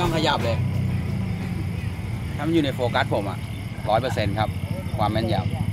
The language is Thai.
ต้องขยับเลย ถ้ามันอยู่ในโฟกัสผมอะร้อยเปอร์เซ็นต์ครับ ความแม่นยำ